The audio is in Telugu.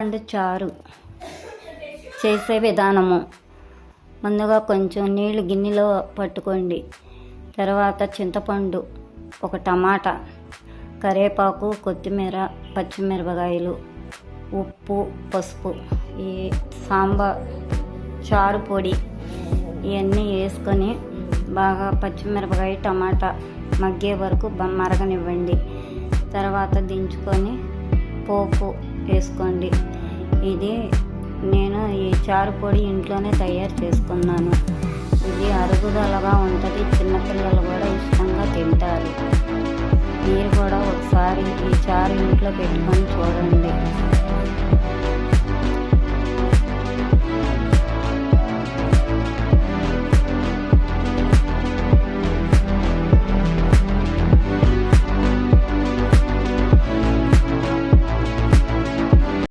పండు చారు. చేసే విధానము. ముందుగా కొంచెం నీళ్ళు గిన్నెలో పట్టుకోండి. తర్వాత చింతపండు ఒక టమాటా కరివేపాకు కొత్తిమీర పచ్చిమిరపకాయలు ఉప్పు పసుపు ఈ సాంబార్ చారు పొడి ఇవన్నీ వేసుకొని బాగా పచ్చిమిరపకాయ టమాటా మగ్గే వరకు మరగనివ్వండి. తర్వాత దించుకొని పోపు పెట్టేసుకోండి. ఇది నేను ఈ చారు పొడి ఇంట్లోనే తయారు చేసుకున్నాను. ఇది అరుగుదలగా ఉంటుంది చిన్నపిల్లలు కూడా ఇష్టంగా తింటారు. మీరు కూడా ఒకసారి ఈ చారు ఇంట్లో పెట్టుకొని చూడండి.